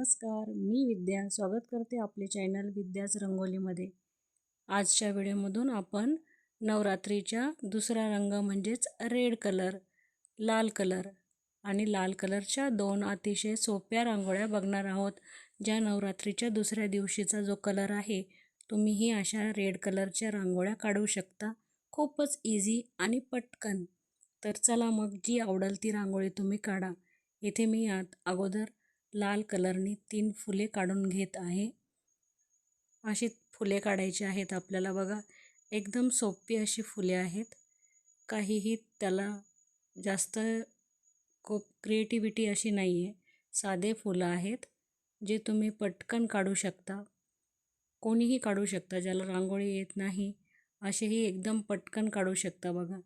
नमस्कार मी विद्या. स्वागत करते आपले चॅनल विद्याच रंगोलीमध्ये. आजच्या व्हिडिओमधून आपण नवरात्रीच्या दुसरा रंग म्हणजेच रेड कलर लाल कलर आणि लाल कलरच्या दोन अतिशय सोप्या रांगोळ्या बघणार आहोत ज्या नवरात्रीच्या दुसऱ्या दिवशीचा जो कलर आहे तुम्हीही अशा रेड कलरच्या रांगोळ्या काढू शकता. खूपच इझी आणि पटकन. तर चला मग जी आवडेल ती रांगोळी तुम्ही काढा. इथे मी यात अगोदर लाल कलरनी तीन फुले काढून घेत आहे. अशी फुले काढायची आहेत आपल्याला बघा. एकदम सोपी अशी फुले आहेत. काहीही त्याला जास्त खूप क्रिएटिव्हिटी अशी नाही आहे साधे फुलं आहेत जे तुम्ही पटकन काढू शकता. कोणीही काढू शकता ज्याला रांगोळी येत नाही असेही एकदम पटकन काढू शकता बघा.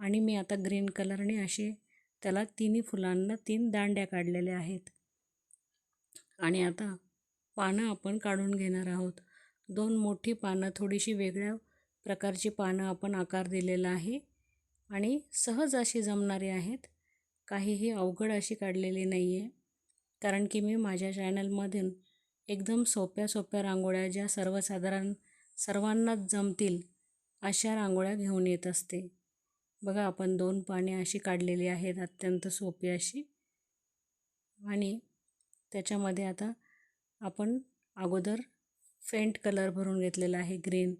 आणि मी आता ग्रीन कलरने असे त्याला तिन्ही फुलांना तीन दांड्या काढलेल्या आहेत. आणि आता पानं आपण काढून घेणार आहोत. दोन मोठी पानं थोडीशी वेगळ्या प्रकारची पानं आपण आकार दिलेला आहे आणि सहज अशी जमणारी आहेत. काहीही अवघड अशी काढलेली नाही आहे कारण की मी माझ्या चॅनलमधून एकदम सोप्या सोप्या रांगोळ्या ज्या सर्वसाधारण सर्वांनाच जमतील अशा रांगोळ्या घेऊन येत असते. बघा आपण दोन पाने अशी काढलेली आहेत अत्यंत सोपी अशी. आणि त्याच्यामध्ये आता आपण अगोदर फेंट कलर भरून घेतलेला आहे ग्रीन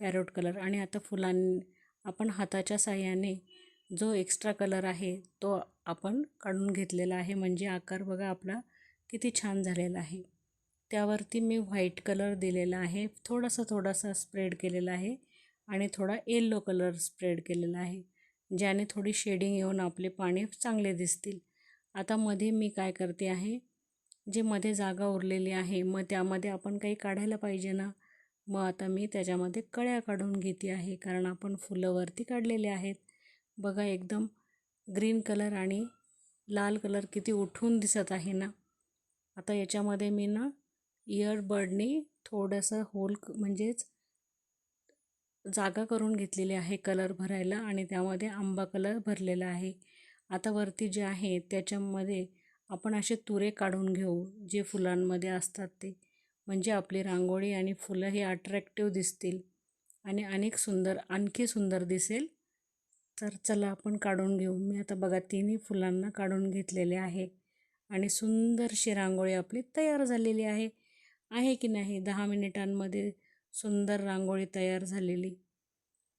पॅरोट कलर. आणि आता फुलां आपण हाताच्या साह्याने जो एक्स्ट्रा कलर आहे तो आपण काढून घेतलेला आहे. म्हणजे आकार बघा आपला किती छान झालेला आहे. त्यावरती मी व्हाईट कलर दिलेला आहे. थोडासा थोडासा स्प्रेड केलेला आहे आणि थोडा येल्लो कलर स्प्रेड केलेला आहे ज्याने थोडी शेडिंग येऊन आपले पाने चांगले दिसतील. आता मध्ये मी काय करते आहे जे मध्ये जागा उरलेली आहे मग त्यामध्ये आपण काही काढायला पाहिजे ना? मग आता मी त्याच्यामध्ये कळ्या काढून घेते आहे कारण आपण फुलं वरती काढलेले आहेत. बघा एकदम ग्रीन कलर आणि लाल कलर किती उठून दिसत आहे ना? आता याच्यामध्ये मी ना इयरबडनी थोडंसं होल म्हणजेच जागा करून घेतलेली आहे कलर भरायला आणि त्यामध्ये आंबा कलर भरलेला आहे. आता वरती जे आहे त्याच्यामध्ये आपण असे तुरे काढून घेऊ जे फुलांमध्ये असतात ते. म्हणजे आपली रांगोळी आणि फुलं हे अट्रॅक्टिव्ह दिसतील आणि अनेक सुंदर आणखी सुंदर दिसेल. तर चला आपण काढून घेऊ. मी आता बघा तिन्ही फुलांना काढून घेतलेले आहे आणि सुंदरशी रांगोळी आपली तयार झालेली आहे. आहे की नाही? दहा मिनिटांमध्ये सुंदर रांगोळी तयार झालेली.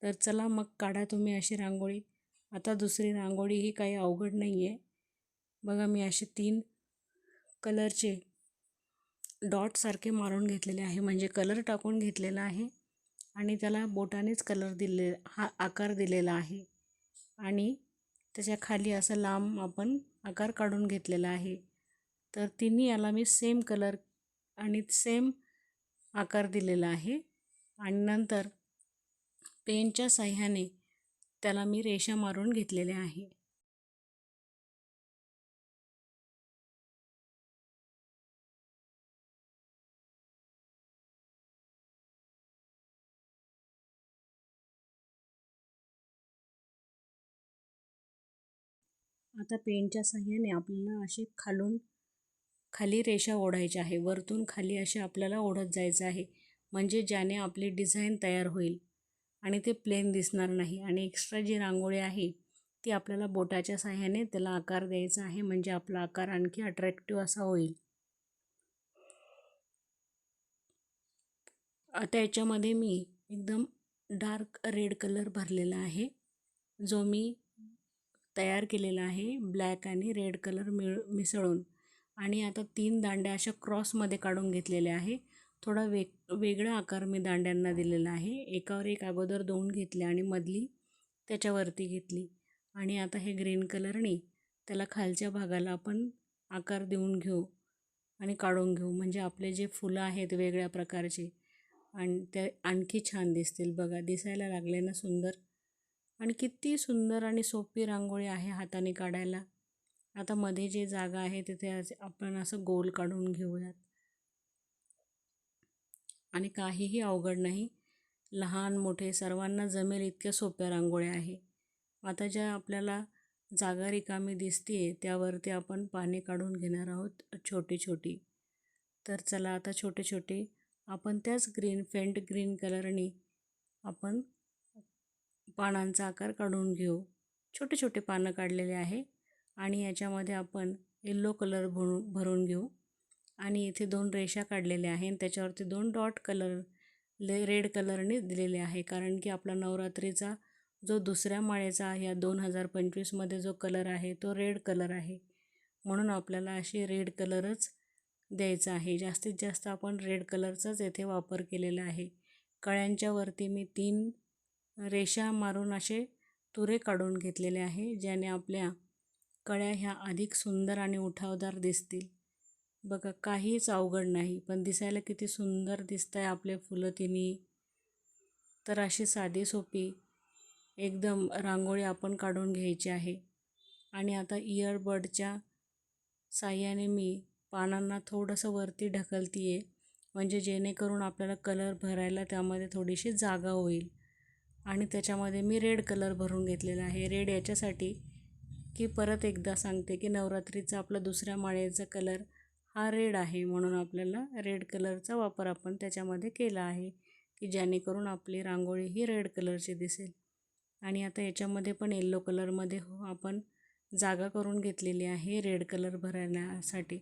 तर चला मग काढा तुम्ही अशी रांगोळी. आता दुसरी रांगोळी ही काही अवघड नाही आहे बघा मी असे तीन कलरचे डॉटसारखे मारून घेतलेले आहे. म्हणजे कलर टाकून घेतलेला आहे आणि त्याला बोटानेच कलर दिले हा आकार दिलेला आहे. आणि त्याच्याखाली असं लांब आपण आकार काढून घेतलेला आहे. तर तिन्ही याला मी सेम कलर आणि सेम आकार दिलेला आहे. आणि नंतर पेनच्या साह्याने त्याला मी रेषा मारून घेतलेल्या आहे. आता पेनच्या साह्याने आपल्याला असे खालून खाली रेषा ओढायच्या आहे. वरतून खाली असे आपल्याला ओढत जायचं आहे. म्हणजे ज्याने आपली डिझाईन तयार होईल आणि ते प्लेन दिसणार नाही. आणि एक्स्ट्रा जी रांगोळी आहे ती आपल्याला बोटाच्या साह्याने त्याला आकार द्यायचा आहे. म्हणजे आपला आकार आणखी अट्रॅक्टिव्ह असा होईल. आता याच्यामध्ये मी एकदम डार्क रेड कलर भरलेला आहे. जो मी तयार केलेला आहे ब्लॅक आणि रेड कलर मिळ मिसळून. आणि आता तीन दांड्या अशा क्रॉसमध्ये काढून घेतलेल्या आहे. थोडा वेग वेगळा आकार मी दांड्यांना दिलेला आहे. एकावर एक अगोदर दोन घेतले आणि मधली त्याच्यावरती घेतली. आणि आता हे ग्रीन कलरने त्याला खालच्या भागाला आपण आकार देऊन घेऊ आणि काढून घेऊ. म्हणजे आपले जे फुलं आहेत वेगळ्या प्रकारचे आणि ते आणखी छान दिसतील. बघा दिसायला लागले ना सुंदर. आणि किती सुंदर आणि सोपी रांगोळी आहे हाताने काढायला. आता मध्ये जे जागा आहे तिथे आपण असं गोल काढून घेऊयात. आणि काहीही अवघड नाही. लहान मोठे सर्वांना जमेल इतक्या सोप्या रांगोळ्या आहे. आता ज्या आपल्याला जागा रिकामी दिसते त्यावरती आपण पाने काढून घेणार आहोत छोटी छोटी. तर चला आता छोटे छोटे आपण त्याच ग्रीन फेंट ग्रीन कलरने आपण पानांचा आकार काढून घेऊ. छोटे छोटे पानं काढलेले आहे आणि याच्यामध्ये आपण येल्लो कलर भरून भरून घेऊ. आणि इथे दोन रेषा काढलेल्या आहे आणि त्याच्यावरती दोन डॉट कलर ले रेड कलरने दिलेले आहे. कारण की आपला नवरात्रीचा जो दुसऱ्या माळेचा या दोन हजार पंचवीसमध्ये जो कलर आहे तो रेड कलर आहे. म्हणून आपल्याला असे रेड कलरच द्यायचा आहे. जास्तीत जास्त आपण रेड कलरचाच येथे वापर केलेला आहे. कळ्यांच्या वरती मी तीन रेषा मारून असे तुरे काढून घेतलेले आहे ज्याने आपल्या कळ्या ह्या अधिक सुंदर आणि उठावदार दिसतील. बघा काहीच अवघड नाही पण दिसायला किती सुंदर दिसत आहे आपले फुलं तिन्ही. तर अशी साधी सोपी एकदम रांगोळी आपण काढून घ्यायची आहे. आणि आता इयरबडच्या साह्याने मी पानांना थोडंसं वरती ढकलती आहे म्हणजे जेणेकरून आपल्याला कलर भरायला त्यामध्ये थोडीशी जागा होईल. आणि त्याच्यामध्ये मी रेड कलर भरून घेतलेला आहे. रेड याच्यासाठी की परत एकदा सांगते की नवरात्रीचा आपला दुसऱ्या माळेचा कलर हा रेड आहे म्हणून आपल्याला रेड कलरचा वापर आपण त्याच्यामध्ये केला आहे की जेणेकरून आपली रांगोळी ही रेड कलरची दिसेल. आणि आता याच्यामध्ये पण येल्लो कलरमध्ये हो आपण जागा करून घेतलेली आहे रेड कलर भरण्यासाठी.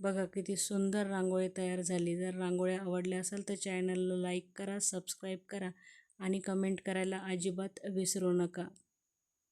बघा किती सुंदर रांगोळी तयार झाली. जर रांगोळ्या आवडल्या असेल तर चॅनलला लाईक करा सबस्क्राईब करा. आणि कमेंट करायला अजिबात विसरू नका.